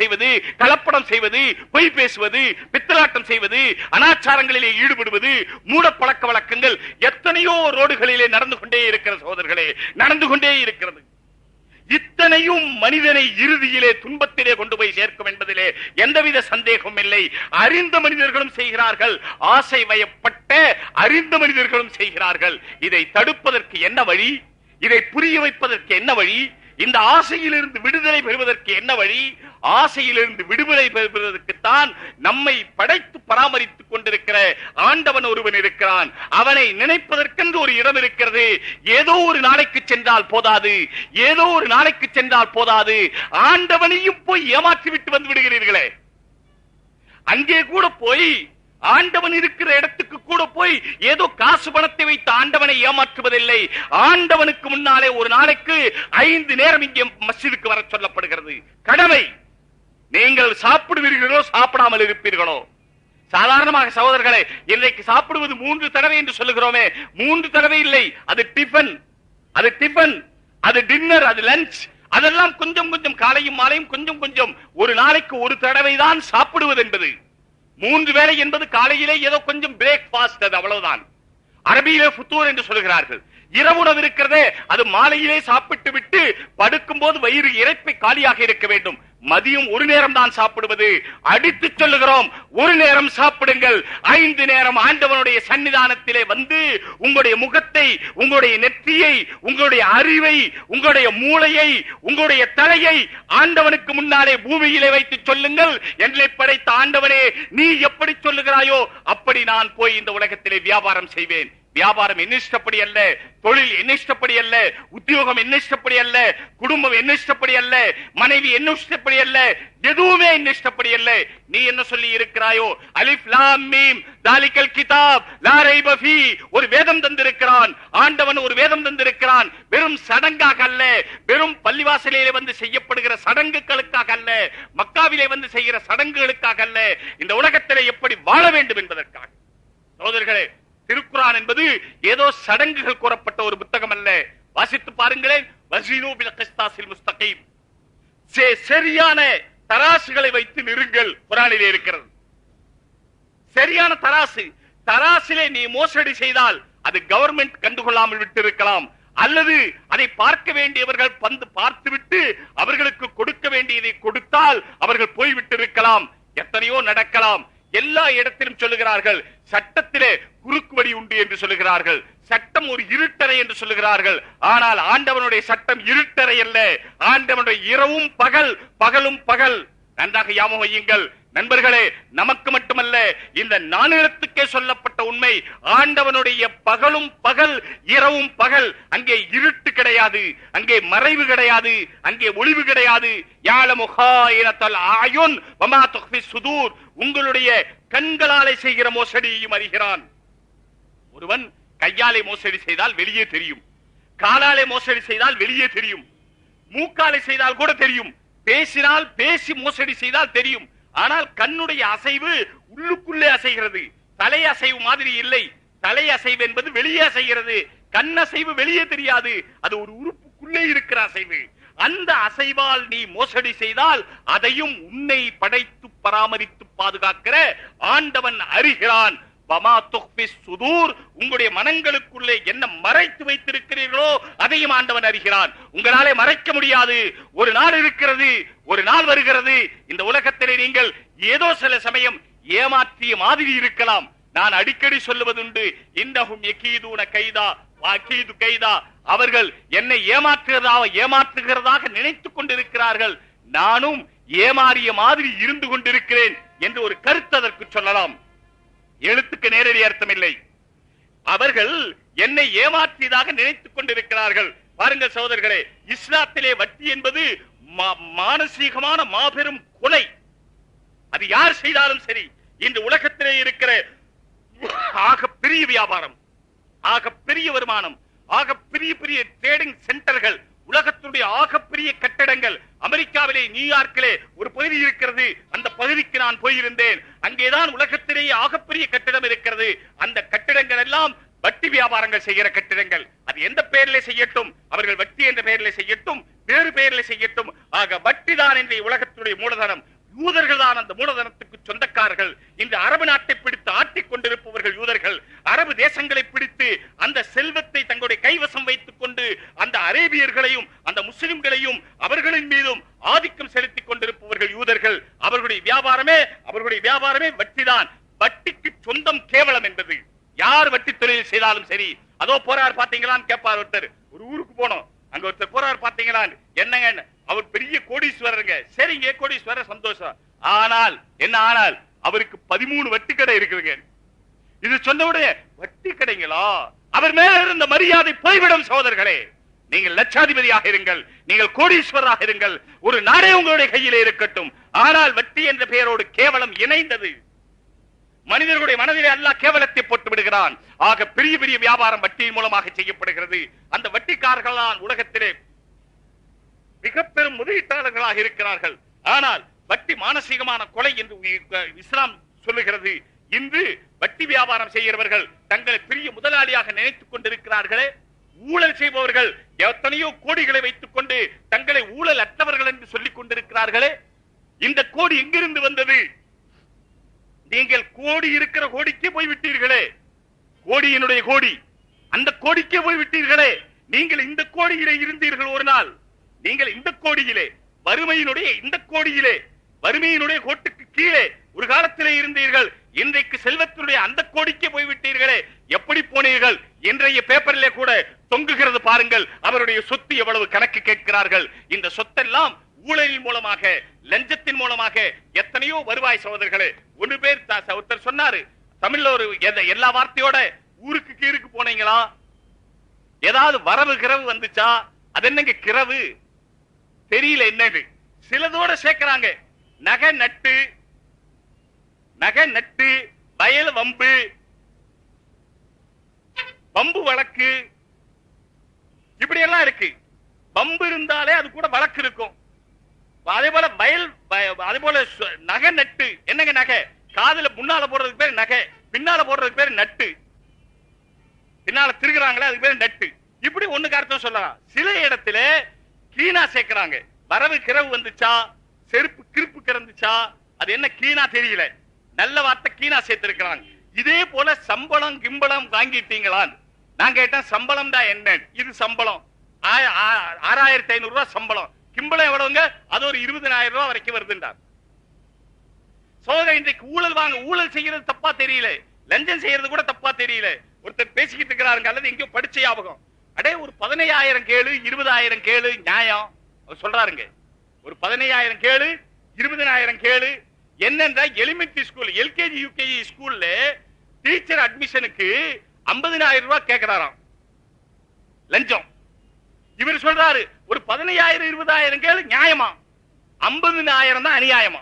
செய்வது கலப்படம் செய்வது பொய் பேசுவது பித்தலாட்டம் செய்வது அனாச்சாரங்களிலே ஈடுபடுவது மூட பழக்க வழக்கங்கள் எத்தனையோ ரோடுகளிலே நடந்து கொண்டே இருக்கிற சோதர்களே நடந்து கொண்டே இருக்கிறது. இத்தனையும் மனிதனை இறுதியிலே துன்பத்திலே கொண்டு போய் சேர்க்கும் என்பதிலே எந்தவித சந்தேகமும் இல்லை. அறிந்த மனிதர்களும் செய்கிறார்கள் ஆசை வயப்பட்ட அறிந்த மனிதர்களும் செய்கிறார்கள். இதை தடுப்பதற்கு என்ன வழி? இதை புரிய வைப்பதற்கு என்ன வழி? இந்த ஆசையிலிருந்து விடுதலை பெறுவதற்கு என்ன வழி? ஆசையிலிருந்து விடுதலை பெறுவதற்குத்தான் நம்மை படைத்து பராமரித்துக் கொண்டிருக்கிற ஆண்டவன் ஒருவன் இருக்கிறான். அவனை நினைப்பதற்கென்று ஒரு இடம் இருக்கிறது. ஏதோ ஒரு நாளைக்கு சென்றால் போதாது. ஏதோ ஒரு நாளைக்கு சென்றால் போதாது. ஆண்டவனையும் போய் ஏமாற்றி விட்டு வந்து விடுகிறீர்களே. அங்கே கூட போய் ஆண்டவன் இருக்கிற இடத்துக்கு கூட போய் ஏதோ காசு பணத்தை வைத்து ஆண்டவனை ஏமாற்றுவதில்லை. ஆண்டவனுக்கு முன்னாலே ஒரு நாளைக்கு ஐந்து நேரம் இங்கே மஸ்ஜிதுக்கு வர சொல்லப்படுகிறது. கடமை. நீங்கள் சாப்பிடுவீர்களோ சாப்பிடாமல் இருப்பீர்களோ? சாதாரணமாக சகோதரர்களே இன்றைக்கு சாப்பிடுவது மூன்று தடவை என்று சொல்லுகிறோமே மூன்று தடவை இல்லை. அது டிஃபன் அது டிஃபன் அது டின்னர் அது லஞ்ச். அதெல்லாம் கொஞ்சம் கொஞ்சம் காலையும் மாலையும் கொஞ்சம் கொஞ்சம் ஒரு நாளைக்கு ஒரு தடவை தான் சாப்பிடுவது என்பது. மூன்று வேளை என்பது காலையிலே ஏதோ கொஞ்சம் பிரேக்பாஸ்ட் அது அவ்வளவுதான். அரபியிலே புத்தூர் என்று சொல்கிறார்கள் இரவுணவு இருக்கிறதே அது மாலையிலே சாப்பிட்டு விட்டு படுக்கும் போது வயிறு இறைப்பை காலியாக இருக்க வேண்டும். மதியம் ஒரு நேரம் தான் சாப்பிடுவது. அடித்து சொல்லுகிறோம் ஒரு நேரம் சாப்பிடுங்கள். ஐந்து நேரம் ஆண்டவனுடைய சன்னிதானத்திலே வந்து உங்களுடைய முகத்தை உங்களுடைய நெற்றியை உங்களுடைய அறிவை உங்களுடைய மூளையை உங்களுடைய தலையை ஆண்டவனுக்கு முன்னாலே பூமியிலே வைத்து சொல்லுங்கள். என்னை படைத்த ஆண்டவனே நீ எப்படி சொல்லுகிறாயோ அப்படி நான் போய் இந்த உலகத்திலே வியாபாரம் செய்வேன். வியாபாரம் என்ன இஷ்டப்படி அல்ல தொழில் என்ன இஷ்டப்படி அல்ல உத்தியோகம் என்ன இஷ்டப்படி அல்ல குடும்பம் என்ன இஷ்டப்படி அல்ல மனைவி என்ன இஷ்டப்படி அல்ல எதுவுமே என்ன இஷ்டப்படி அல்ல. நீ என்ன சொல்லி இருக்கிறாயோ? அலிப் லாம் மீம் கிதாப் லாரை பஃபி ஒரு வேதம் தந்திருக்கிறான். ஆண்டவன் ஒரு வேதம் தந்திருக்கிறான். வெறும் சடங்காக அல்ல வெறும் பள்ளிவாசலிலே வந்து செய்யப்படுகிற சடங்குகளுக்காக அல்ல மக்காவிலே வந்து செய்கிற சடங்குகளுக்காக அல்ல இந்த உலகத்திலே எப்படி வாழ வேண்டும் என்பதற்காக. சகோதரர்களே திருக்குறான் என்பது ஏதோ சடங்குகள் கூறப்பட்ட ஒரு புத்தகம் அல்ல. வாசித்து பாருங்களேன். முஸ்தகீம் சரியான தராசுகளை வைத்து நிறுங்கள். குரானிலே இருக்கிறது. சரியான தராசு. தராசிலே நீ மோசடி செய்தால் அது கவர்மெண்ட் கண்டுகொள்ளாமல் விட்டிருக்கலாம். அல்லது அதை பார்க்க வேண்டியவர்கள் பந்து பார்த்துவிட்டு அவர்களுக்கு கொடுக்க வேண்டியதை கொடுத்தால் அவர்கள் போய்விட்டிருக்கலாம். எத்தனையோ நடக்கலாம். எல்லா இடத்திலும் சொல்லுகிறார்கள். சட்டத்திலே குறுக்குவழி உண்டு என்று சொல்லுகிறார்கள். சட்டம் ஒரு இருட்டறை என்று சொல்லுகிறார்கள். ஆனால் ஆண்டவனுடைய சட்டம் இருட்டறை அல்ல. ஆண்டவனுடைய இரவும் பகல் பகலும் பகல். நன்றாக யாமம் வையுங்கள். நண்பர்களே நமக்கு மட்டுமல்ல இந்த நானிலத்துக்கே சொல்லப்பட்ட உண்மை ஆண்டவனுடைய பகலும் பகல் இரவும் பகல். அங்கே இருட்டு கிடையாது. அங்கே மறைவு கிடையாது. அங்கே ஒளிவு கிடையாது. சுதூர். உங்களுடைய கண்களாலே செய்கிற மோசடியையும் அறிகிறான். ஒருவன் கையாலே மோசடி செய்தால் வெளியே தெரியும் காலாலே மோசடி செய்தால் வெளியே தெரியும் மூக்காலை செய்தால் கூட தெரியும் பேசினால் பேசி மோசடி செய்தால் தெரியும். ஆனால் கண்ணுடைய அசைவு உள்ளுக்குள்ளே அசைகிறது. தலை அசைவு மாதிரி இல்லை. தலை அசைவு என்பது வெளியே அசைகிறது. கண் அசைவு வெளியே தெரியாது. அது ஒரு உறுப்புக்குள்ளே இருக்கிற அசைவு. அந்த அசைவால் நீ மோசடி செய்தால் அதையும் உன்னை படைத்து பராமரித்து பாதுகாக்கிற ஆண்டவன் அறிகிறான். வமா துக்ஃபி சுதூர் உங்களுடைய மனங்களுக்குள்ளே என்ன மறைத்து வைத்திருக்கிறீர்களோ அதையும் ஆண்டவன் அறிகிறான். உங்களாலே மறைக்க முடியாது. ஒரு நாள் இருக்கிறது ஒரு நாள் வருகிறது. இந்த உலகத்திலே நீங்கள் ஏதோ சில சமயம் ஏமாற்றிய மாதிரி இருக்கலாம். நான் அடிக்கடி சொல்லுவதுண்டு இன்னஹும் யகீதுன கைதா வாக்கீது கைதா. அவர்கள் என்னை ஏமாற்றுகிறதாக ஏமாற்றுகிறதாக நினைத்துக் கொண்டிருக்கிறார்கள். நானும் ஏமாறிய மாதிரி இருந்து கொண்டிருக்கிறேன் என்று ஒரு கருத்து அதற்கு சொல்லலாம். எழுத்துக்கு நேரடி அர்த்தம் இல்லை அவர்கள் என்னை ஏமாற்றியதாக நினைத்துக் கொண்டிருக்கிறார்கள். பாருங்கள் சகோதரர்களே இஸ்லாத்திலே வட்டி என்பது மா- மானசீகமான மாபெரும் கொலை. அது யார் செய்தாலும் சரி இந்த உலகத்திலே இருக்கிற ஆக பெரிய வியாபாரம் ஆக பெரிய வருமானம் ஆக பெரிய பெரிய ட்ரேடிங் சென்டர்கள் உலகத்துடைய ஆகப்பெரிய கட்டடங்கள் அமெரிக்காவிலே நியூயார்க்கிலே ஒரு பகுதி இருக்கிறது. அந்த பகுதிக்கு நான் போயிருந்தேன். அங்கேதான் உலகத்திலேயே ஆகப்பெரிய கட்டிடம் இருக்கிறது. அந்த கட்டிடங்கள் எல்லாம் வட்டி வியாபாரங்கள் செய்கிற கட்டிடங்கள். அது எந்த பெயரிலே செய்யட்டும்? அவர்கள் வட்டி என்ற பெயரிலே செய்யட்டும். வேறு பெயரிலே செய்யட்டும். ஆக வட்டி தான் இன்றைய உலகத்துடைய மூலதனம். யூதர்கள் தான் அந்த மூலதனத்துக்கு சொந்தக்காரர்கள். இந்த அரபு நாட்டை பிடித்து ஆட்டிக் கொண்டிருப்பவர்கள் யூதர்கள். அரபு தேசங்களை பிடித்து அந்த செல்வத்தை தங்களுடைய கைவசம் வைத்துக் கொண்டு அந்த அரேபியர்களையும் அந்த முஸ்லிம்களையும் அவர்களின் மீதும் ஆதிக்கம் செலுத்திக் கொண்டிருப்பவர்கள் யூதர்கள் அவர்களுடைய வியாபாரமே அவர்களுடைய வியாபாரமே வட்டிதான். வட்டிக்கு சொந்தம் கேவலம் என்பது. யார் வட்டி தொழில் செய்தாலும் சரி அதோ போறார் பாத்தீங்களான்னு கேட்பார் ஒருத்தர். ஒரு ஊருக்கு போனோம். அங்க ஒருத்தர் போறார் பாத்தீங்களா என்னங்க அவர் பெரிய கோடீஸ்வரருங்க. சரிங்க கோடீஸ்வரர் சந்தோஷம். ஆனால் என்ன ஆனால் அவருக்கு பதிமூணு வட்டி கடை இருக்குதுங்க. இது சொன்ன உடனே வட்டி கடைங்களா? அவர் மேல இருந்த மரியாதை போய்விடும் சோதர்களே நீங்கள் லட்சாதிபதியாக இருங்கள் நீங்கள் கோடீஸ்வரராக இருங்கள் ஒரு நாடே உங்களுடைய கையிலே இருக்கட்டும். ஆனால் வட்டி என்ற பெயரோடு கேவலம் இணைந்தது. மனிதர்களுடைய மனதிலே அல்லா கேவலத்தை போட்டு விடுகிறான். ஆக பெரிய பெரிய வியாபாரம் வட்டியின் மூலமாக செய்யப்படுகிறது. அந்த வட்டிக்காரர்கள் உலகத்திலே மிக பெரும் முதலீட்டாளர்களாக இருக்கிறார்கள். ஆனால் வட்டி மானசீகமான கொலை என்று இஸ்லாம் சொல்லுகிறது. இன்று வட்டி வியாபாரம் செய்கிறவர்கள் தங்களை பெரிய முதலாளியாக நினைத்துக் கொண்டிருக்கிறார்களே. ஊழல் செய்பவர்கள் எத்தனையோ கோடிகளை வைத்துக் கொண்டு தங்களை ஊழல் அற்றவர்கள் என்று சொல்லிக் கொண்டிருக்கிறார்களே? இந்த கோடி எங்கிருந்து வந்தது? நீங்கள் கோடி இருக்கிற கோடிக்கே போய் விட்டீர்களே கோடியினுடைய கோடி. அந்த கோடிக்கே போய் விட்டீர்களே நீங்கள் இந்த கோடியிலே இருந்தீர்கள் ஒரு நாள். நீங்கள் இந்த கோடியிலே வறுமையினுடைய இந்த கோடியிலே வறுமையினுடைய கோட்டுக்கு கீழே ஒரு காலத்திலே இருந்தீர்கள். இன்றைக்கு செல்வத்தினுடைய அந்த கோடிக்கே போய் விட்டீர்களே எப்படி போனீர்கள்? இன்றைய பேப்பரிலே கூட தொங்குகிறது பாருங்கள் அவருடைய சொத்து எவ்வளவு கணக்கு கேட்கிறார்கள். இந்த சொத்தெல்லாம் ஊழலின் மூலமாக லஞ்சத்தின் மூலமாக எத்தனையோ வருவாய் சகோதரர்களே ஒன்று பேர் ஒருத்தர் சொன்னாரு தமிழ்ல ஒரு எத- எல்லா வார்த்தையோட ஊருக்கு கீருக்கு போனீங்களா? ஏதாவது வரவு கிரவு வந்துச்சா? அது என்னங்க கிரவு? தெரியல என்னது சிலதோட சேர்க்கிறாங்க. நகை நட்டு நகை நட்டு வயல் வம்பு பம்பு வழக்கு. இப்படி எல்லாம் இருக்கு. பம்பு இருந்தாலே அது கூட வழக்கு இருக்கும். அதே போல வயல் அதே போல நகை நட்டு. என்னங்க நகை? காதுல முன்னால போடுறதுக்கு பேர் நகை பின்னால போடுறதுக்கு பேர் நட்டு. பின்னால திருகுறாங்களே அதுக்கு பேர் நட்டு. இப்படி ஒண்ணுக்கு அர்த்தம் சொல்லலாம். சில இடத்துல கீனா சேர்க்கிறாங்க. வரவு கிரவு வந்துச்சா? செருப்பு கிருப்பு கிடந்துச்சா? அது என்ன கீனா தெரியல. நல்ல வார்த்தை கீனா சேர்த்திருக்கிறாங்க. இதே போல சம்பளம் கிம்பளம் வாங்கிட்டீங்களான் நான் கேட்டேன் சம்பளம் தான் என்ன? இது சம்பளம். ஆ- ஆறாயிரத்தி ஐநூறு ரூபாய் சம்பளம். கிம்பளம் எவ்வளவுங்க? அது ஒரு இருபதனாயிரம் ரூபாய் வரைக்கும் வருதுன்றார். சோதனை இன்றைக்கு ஊழல் வாங்க ஊழல் செய்யறது தப்பா தெரியல. லஞ்சம் செய்யறது கூட தப்பா தெரியல. ஒருத்தர் பேசிக்கிட்டு இருக்கிறாருங்க அல்லது எங்கேயோ படிச்ச ஞாபகம். அடே ஒரு பதினையாயிரம் கேளு இருபதாயிரம் கேளு நியாயம். அவர் சொல்றாருங்க. ஒரு பதினையாயிரம் கேளு இருபதனாயிரம் கேளு. என்னென்ற எலிமெண்ட்ரி ஸ்கூல் எல்கேஜி யூகேஜி ஸ்கூல்ல டீச்சர் அட்மிஷனுக்கு ஐம்பதினாயிரம் ரூபாய் கேட்கிறாராம் லஞ்சம். இவர் சொல்றாரு ஒரு பதினையாயிரம் இருபதாயிரம் கேளு நியாயமா? ஐம்பதினாயிரம் தான் அநியாயமா?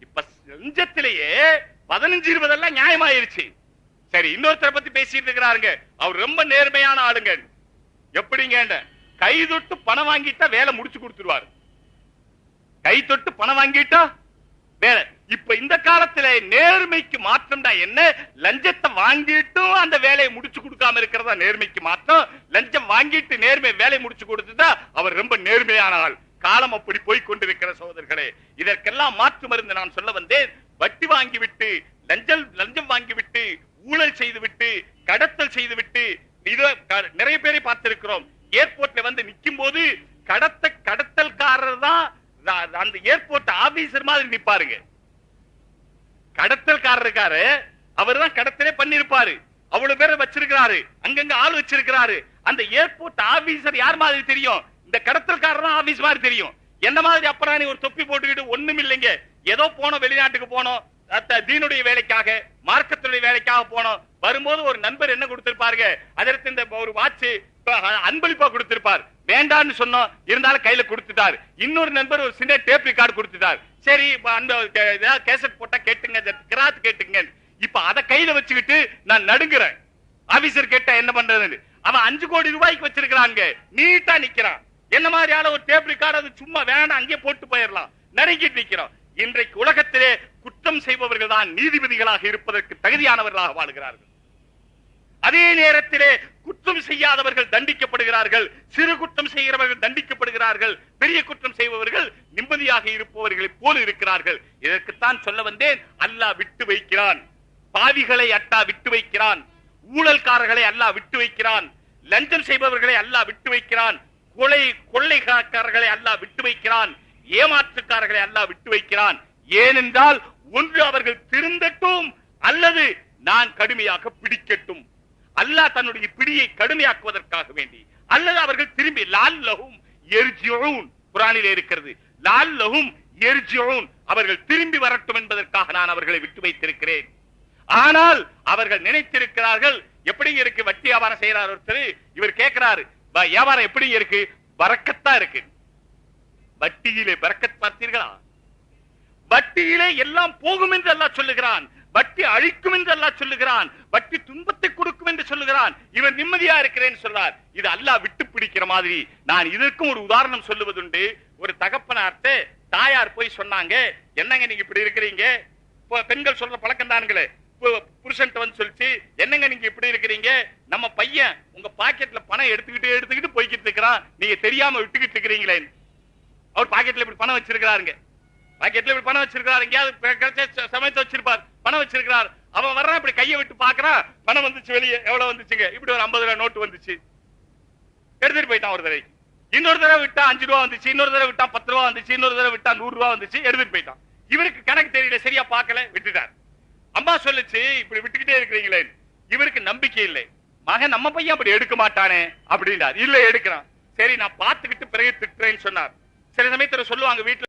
இப்ப லஞ்சத்திலேயே பதினஞ்சு இருபதெல்லாம் நியாயமாயிருச்சு. சரி இன்னொருத்தரை பத்தி பேசிட்டு இருக்கிறாருங்க. அவர் ரொம்ப நேர்மையான ஆளுங்க. எப்படிங்க கை தொட்டு பணம் வாங்கிட்டா வேலை முடிச்சு கொடுத்துருவாரு. கை தொட்டு பணம் வாங்கிட்டா வேலை. இப்ப இந்த காலத்துல நேர்மைக்கு மாற்றம் என்ன? லஞ்சத்தை வாங்கிட்டும் அந்த வேலையை முடிச்சு கொடுக்காம இருக்கிறதா நேர்மைக்கு மாற்றம்? லஞ்சம் வாங்கிட்டு நேர்மை வேலை முடிச்சு கொடுத்துதா? அவர் ரொம்ப நேர்மையான ஆள். காலம் அப்படி போய் கொண்டிருக்கிற சோதர்களே இதற்கெல்லாம் மாற்று மருந்து நான் சொல்ல வந்தேன். வட்டி வாங்கிவிட்டு லஞ்சம் லஞ்சம் வாங்கிவிட்டு ஊழல் செய்துவிட்டு கடத்தல் செய்துவிட்டு க- நிறைய பேரை பார்த்திருக்கிறோம். ஏர்போர்ட்ல வந்து நிக்கும் போது கடத்த கடத்தல்காரர் தான் அந்த ஏர்போர்ட் ஆபீசர் மாதிரி நிப்பாருங்க. கடத்தல்காரர் இருக்காரு. அவர் தான் கடத்தலே பண்ணிருப்பாரு. அவ்வளவு பேரை வச்சிருக்கிறாரு. அங்கங்க ஆள் வச்சிருக்கிறாரு. அந்த ஏர்போர்ட் ஆபீசர் யார் மாதிரி தெரியும்? இந்த கடத்தல்காரர் தான் ஆபீஸ் மாதிரி தெரியும். என்ன மாதிரி அப்புறம் நீ ஒரு தொப்பி போட்டுக்கிட்டு ஒண்ணும் இல்லைங்க. ஏதோ போனோம் வெளிநாட்டுக்கு போனோம். அத்த- தீனுடைய வேலைக்காக மார்க்கத்துடைய வேலைக்காக போனோம். வரும்போது ஒரு நண்பர் என்ன கொடுத்திருப்பாருங்க? அதற்கு இந்த ஒரு வாட்ச் அன்பளிப்பா கொடுத்திருப்பார். வேண்டான்னு சொன்னோம் இருந்தாலும் கையில கொடுத்துட்டார். இன்னொரு நண்பர் ஒரு சின்ன டேப் ரெக்கார்டு கொடுத்துட்டார். சரி அந்த ஏதாவது கேசட் போட்டா கேட்டுங்க கிராத் கேட்டுங்க இப்ப அத கையில வச்சுக்கிட்டு நான் நடுங்குறேன். ஆபீசர் கேட்டா என்ன பண்றதுன்னு. அவன் அஞ்சு கோடி ரூபாய்க்கு வச்சிருக்கிறாங்க நீட்டா நிக்கிறான். என்ன மாதிரி ஆள ஒரு டேப் ரெக்கார்டு அது? சும்மா வேணாம் அங்கேயே போட்டு போயிடலாம். நடுங்கிட்டு நிக்கிறோம். இன்றைக்கு உலகத்திலே குற்றம் செய்பவர்கள் தான் நீதிபதிகளாக இருப்பதற்கு தகுதியானவர்களாக வாழ்கிறார்கள். அதே நேரத்திலே குற்றம் செய்யாதவர்கள் தண்டிக்கப்படுகிறார்கள் சிறு குற்றம் செய்கிறவர்கள் தண்டிக்கப்படுகிறார்கள் பெரிய குற்றம் செய்பவர்கள் நிம்மதியாக இருப்பவர்களைப் போல இருக்கிறார்கள். இதற்குத்தான் சொல்ல வந்தேன் அல்லாஹ் விட்டு வைக்கிறான். பாவிகளை அட்டா விட்டு வைக்கிறான். ஊழல்காரர்களை அல்லாஹ் விட்டு வைக்கிறான். லஞ்சம் செய்பவர்களை அல்லாஹ் விட்டு வைக்கிறான். கொலை கொள்ளைக்காரர்களை அல்லாஹ் விட்டு வைக்கிறான். ஏமாற்றுக்காரர்களை அல்லாஹ் விட்டு வைக்கிறான். ஏனென்றால் ஒன்று அவர்கள் திருந்தட்டும் அல்லது நான் கடுமையாக பிடிக்கட்டும். அல்லாஹ் தன்னுடைய பிடியை கடுமையாக்குவதற்காக வேண்டி. அல்லது அவர்கள் திரும்பி லால் லஹும் எர்ஜிஊன். குரானிலே இருக்கிறது. லால் லஹும் எர்ஜிஊன். அவர்கள் திரும்பி வரட்டும் என்பதற்காக நான் அவர்களை விட்டு வைத்திருக்கிறேன். ஆனால் அவர்கள் நினைத்திருக்கிறார்கள் எப்படி இருக்கு? வட்டி வியாபாரம் செய்யறார் ஒருத்தர் இவர் கேட்கிறாரு வியாபாரம் எப்படி இருக்கு? வரக்கத்தா இருக்கு. வட்டியிலே பறக்கத் பார்த்தீர்களா? வட்டியிலே எல்லாம் போகும் என்று அல்லாஹ் சொல்லுகிறான். வட்டி அழிக்கும் என்று அல்லாஹ் சொல்லுகிறான். வட்டி துன்பத்தை கொடுக்கும் என்று சொல்லுகிறான். இவன் நிம்மதியா இருக்கிறேன்னு சொல்றார். இது அல்லாஹ் விட்டு பிடிக்கிற மாதிரி. நான் இதற்கும் ஒரு உதாரணம் சொல்லுவதுண்டு. ஒரு தகப்பனார்ட்ட தாயார் போய் சொன்னாங்க. என்னங்க நீங்க இப்படி இருக்கிறீங்க? பெண்கள் சொல்ற பழக்கம் தானுங்களே. புருஷன் வந்து சொல்லிச்சு என்னங்க நீங்க இப்படி இருக்கிறீங்க? நம்ம பையன் உங்க பாக்கெட்ல பணம் எடுத்துக்கிட்டு எடுத்துக்கிட்டு போய்கிட்டு இருக்கிறான். நீங்க தெரியாம விட்டுக்கிட்டு இருக்கிறீங்களே அவர் பாக்கெட்ல இப்படி பணம் வச்சிருக்கிறாருங்க. பாக்கெட்ல இப்படி பணம் வச்சிருக்காரு எங்கேயாவது பெ- சமயத்தை வச்சிருப்பார். பணம் வச்சிருக்கார் அவன் வர்றான் இப்படி கையை விட்டு பாக்குறான் பணம் வந்துச்சு வெளியே. எவ்வளவு வந்துச்சுங்க? இப்படி ஒரு ஐம்பது ரூபாய் நோட்டு வந்துச்சு. எடுத்துட்டு போயிட்டான் ஒரு தடவை. இன்னொரு தடவை விட்டா அஞ்சு ரூபா வந்துச்சு. இன்னொரு தடவை விட்டா பத்து ரூபா வந்துச்சு. இன்னொரு தடவை விட்டா நூறு ரூபா வந்துச்சு. எடுத்துட்டு போயிட்டான். இவருக்கு கணக்கு தெரியல சரியா பார்க்கல விட்டுட்டார். அம்மா சொல்லுச்சு இப்படி விட்டுக்கிட்டே இருக்கிறீங்களே. இவருக்கு நம்பிக்கை இல்லை. மகன் நம்ம பையன் அப்படி எடுக்க மாட்டானே அப்படின்றார். இல்ல எடுக்கிறான். சரி நான் பார்த்துக்கிட்டு பிறகு திட்டுறேன்னு சொன்னார். சில சமயத்துல சொல்லுவாங்க வீட்டுல